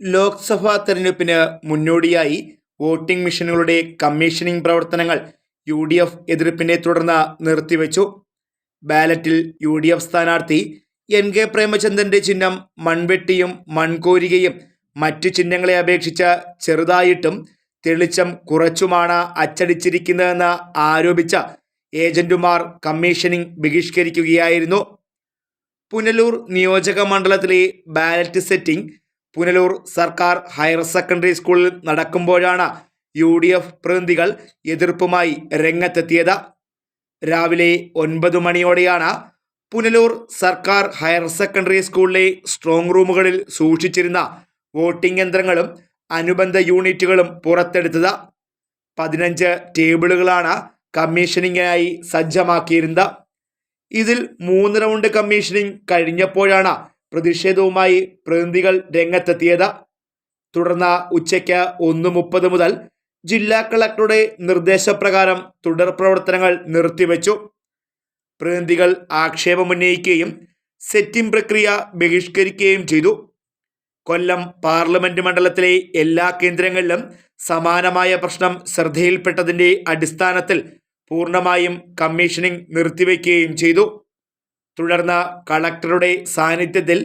ലോക്സഭാ തെരഞ്ഞെടുപ്പിന് മുന്നോടിയായി വോട്ടിംഗ് മെഷീനുകളുടെ കമ്മീഷനിംഗ് പ്രവർത്തനങ്ങൾ യു ഡി എഫ് എതിർപ്പിനെ തുടർന്ന് നിർത്തിവെച്ചു. ബാലറ്റിൽ യു ഡി എഫ് സ്ഥാനാർത്ഥി എൻ കെ പ്രേമചന്ദ്രന്റെ ചിഹ്നം മൺവെട്ടിയും മൺകോരികയും മറ്റു ചിഹ്നങ്ങളെ അപേക്ഷിച്ച് ചെറുതായിട്ടും തെളിച്ചം കുറച്ചുമാണ് അച്ചടിച്ചിരിക്കുന്നതെന്ന് ആരോപിച്ച ഏജന്റുമാർ കമ്മീഷനിംഗ് ബഹിഷ്കരിക്കുകയായിരുന്നു. പുനലൂർ നിയോജക മണ്ഡലത്തിലെ ബാലറ്റ് സെറ്റിംഗ് പുനലൂർ സർക്കാർ ഹയർ സെക്കൻഡറി സ്കൂളിൽ നടക്കുമ്പോഴാണ് യു ഡി എഫ് പ്രതിനിധികൾ എതിർപ്പുമായി രംഗത്തെത്തിയത്. രാവിലെ ഒൻപത് മണിയോടെയാണ് പുനലൂർ സർക്കാർ ഹയർ സെക്കൻഡറി സ്കൂളിലെ സ്ട്രോങ് റൂമുകളിൽ സൂക്ഷിച്ചിരുന്ന വോട്ടിംഗ് യന്ത്രങ്ങളും അനുബന്ധ യൂണിറ്റുകളും പുറത്തെടുത്തത്. പതിനഞ്ച് ടേബിളുകളാണ് കമ്മീഷനിങ്ങിനായി സജ്ജമാക്കിയിരുന്നത്. ഇതിൽ മൂന്ന് റൗണ്ട് കമ്മീഷനിങ് കഴിഞ്ഞപ്പോഴാണ് പ്രതിഷേധവുമായി പ്രതിനിധികൾ രംഗത്തെത്തിയത്. തുടർന്ന് ഉച്ചയ്ക്ക് ഒന്ന് മുപ്പത് മുതൽ ജില്ലാ കളക്ടറുടെ നിർദ്ദേശപ്രകാരം തുടർ പ്രവർത്തനങ്ങൾ നിർത്തിവെച്ചു. പ്രതിനിധികൾ ആക്ഷേപമുന്നയിക്കുകയും സെറ്റിംഗ് പ്രക്രിയ ബഹിഷ്കരിക്കുകയും ചെയ്തു. കൊല്ലം പാർലമെന്റ് മണ്ഡലത്തിലെ എല്ലാ കേന്ദ്രങ്ങളിലും സമാനമായ പ്രശ്നം ശ്രദ്ധയിൽപ്പെട്ടതിന്റെ അടിസ്ഥാനത്തിൽ പൂർണമായും കമ്മീഷനിംഗ് നിർത്തിവെക്കുകയും ചെയ്തു. തുടർന്ന് കളക്ടറുടെ സാന്നിധ്യത്തിൽ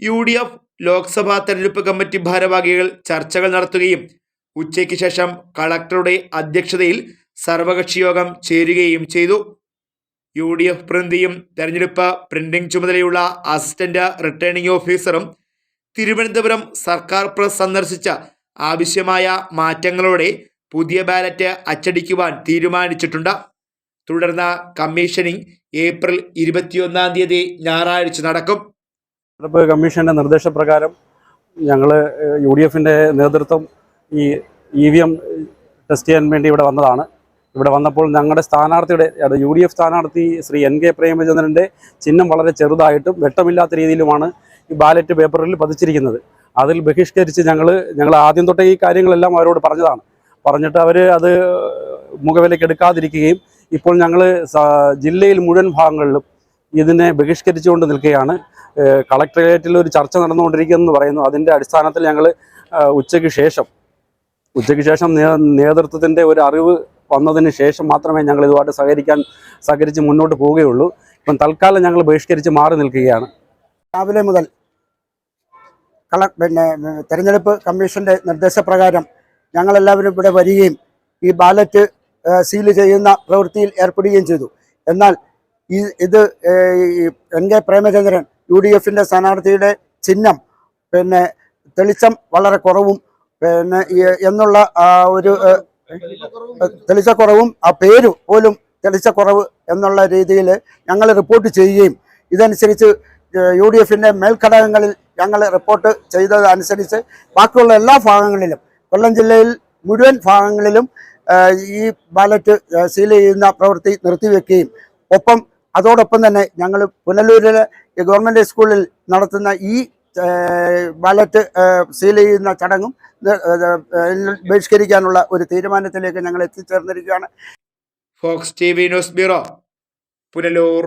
യു ഡി എഫ് ലോക്സഭാ തെരഞ്ഞെടുപ്പ് കമ്മിറ്റി ഭാരവാഹികൾ ചർച്ചകൾ നടത്തുകയും ഉച്ചയ്ക്ക് ശേഷം കളക്ടറുടെ അധ്യക്ഷതയിൽ സർവകക്ഷി യോഗം ചേരുകയും ചെയ്തു. യു ഡി എഫ് പ്രതിനിധിയും തെരഞ്ഞെടുപ്പ് പ്രിന്റിംഗ് ചുമതലയുള്ള അസിസ്റ്റന്റ് റിട്ടേണിംഗ് ഓഫീസറും തിരുവനന്തപുരം സർക്കാർ പ്രസ് സന്ദർശിച്ച ആവശ്യമായ മാറ്റങ്ങളോടെ പുതിയ ബാലറ്റ് അച്ചടിക്കുവാൻ തീരുമാനിച്ചിട്ടുണ്ട്. തുടർന്ന് കമ്മീഷനിംഗ് ഏപ്രിൽ ഇരുപത്തിയൊന്നാം തീയതി ഞായറാഴ്ച നടക്കും. തെരഞ്ഞെടുപ്പ് കമ്മീഷന്റെ നിർദ്ദേശപ്രകാരം ഞങ്ങൾ യു ഡി എഫിന്റെ നേതൃത്വം ഈ ഇ വി എം ടെസ്റ്റ് ചെയ്യാൻ വേണ്ടി ഇവിടെ വന്നതാണ്. ഇവിടെ വന്നപ്പോൾ ഞങ്ങളുടെ സ്ഥാനാർത്ഥിയുടെ അത് യു ഡി എഫ് സ്ഥാനാർത്ഥി ശ്രീ എൻ കെ പ്രേമചന്ദ്രന്റെ ചിഹ്നം വളരെ ചെറുതായിട്ടും വെട്ടമില്ലാത്ത രീതിയിലുമാണ് ഈ ബാലറ്റ് പേപ്പറിൽ പതിച്ചിരിക്കുന്നത്. അതിൽ ബഹിഷ്കരിച്ച് ഞങ്ങൾ ഞങ്ങൾ ആദ്യം തൊട്ടേ ഈ കാര്യങ്ങളെല്ലാം അവരോട് പറഞ്ഞതാണ്. പറഞ്ഞിട്ട് അവർ അത് മുഖവിലേക്ക് എടുക്കാതിരിക്കുകയും ഇപ്പോൾ ഞങ്ങൾ ജില്ലയിൽ മുഴുവൻ ഭാഗങ്ങളിലും ഇതിനെ ബഹിഷ്കരിച്ചുകൊണ്ട് നിൽക്കുകയാണ്. കളക്ടറേറ്റിൽ ഒരു ചർച്ച നടന്നുകൊണ്ടിരിക്കുന്നെന്ന് പറയുന്നു. അതിന്റെ അടിസ്ഥാനത്തിൽ ഞങ്ങൾ ഉച്ചയ്ക്ക് ശേഷം ഉച്ചയ്ക്ക് ശേഷം നേതൃത്വത്തിന്റെ ഒരു അറിവ് വന്നതിന് ശേഷം മാത്രമേ ഞങ്ങൾ ഇതുമായിട്ട് സഹകരിക്കാൻ സഹകരിച്ച് മുന്നോട്ട് പോവുകയുള്ളൂ. ഇപ്പം തൽക്കാലം ഞങ്ങൾ ബഹിഷ്കരിച്ച് മാറി നിൽക്കുകയാണ്. രാവിലെ മുതൽ കള പിന്നെ തെരഞ്ഞെടുപ്പ് കമ്മീഷന്റെ നിർദ്ദേശപ്രകാരം ഞങ്ങളെല്ലാവരും ഇവിടെ വരികയും ഈ ബാലറ്റ് സീൽ ചെയ്യുന്ന പ്രവൃത്തിയിൽ ഏർപ്പെടുകയും ചെയ്തു. എന്നാൽ ഈ ഇത് N K Premachandran U D എഫിന്റെ സ്ഥാനാർത്ഥിയുടെ ചിഹ്നം പിന്നെ തെളിച്ചം വളരെ കുറവും പിന്നെ എന്നുള്ള ഒരു തെളിച്ച തെളിച്ചക്കുറവും ആ പേര് പോലും തെളിച്ചക്കുറവ് എന്നുള്ള രീതിയിൽ ഞങ്ങൾ റിപ്പോർട്ട് ചെയ്യുകയും ഇതനുസരിച്ച് യു ഡി എഫിന്റെ മേൽഘടകങ്ങളിൽ ഞങ്ങൾ റിപ്പോർട്ട് ചെയ്തത് അനുസരിച്ച് ബാക്കിയുള്ള എല്ലാ ഭാഗങ്ങളിലും കൊല്ലം ജില്ലയിൽ മുഴുവൻ ഭാഗങ്ങളിലും ഈ ബാലറ്റ് സീൽ ചെയ്യുന്ന പ്രവൃത്തി നിർത്തിവെക്കുകയും ഒപ്പം അതോടൊപ്പം തന്നെ ഞങ്ങൾ പുനലൂരിലെ ഗവൺമെന്റ് സ്കൂളിൽ നടത്തുന്ന ഈ ബാലറ്റ് സീൽ ചെയ്യുന്ന ചടങ്ങും ബഹിഷ്കരിക്കാനുള്ള ഒരു തീരുമാനത്തിലേക്ക് ഞങ്ങൾ എത്തിച്ചേർന്നിരിക്കുകയാണ്. Fox T V news bureau Punalur.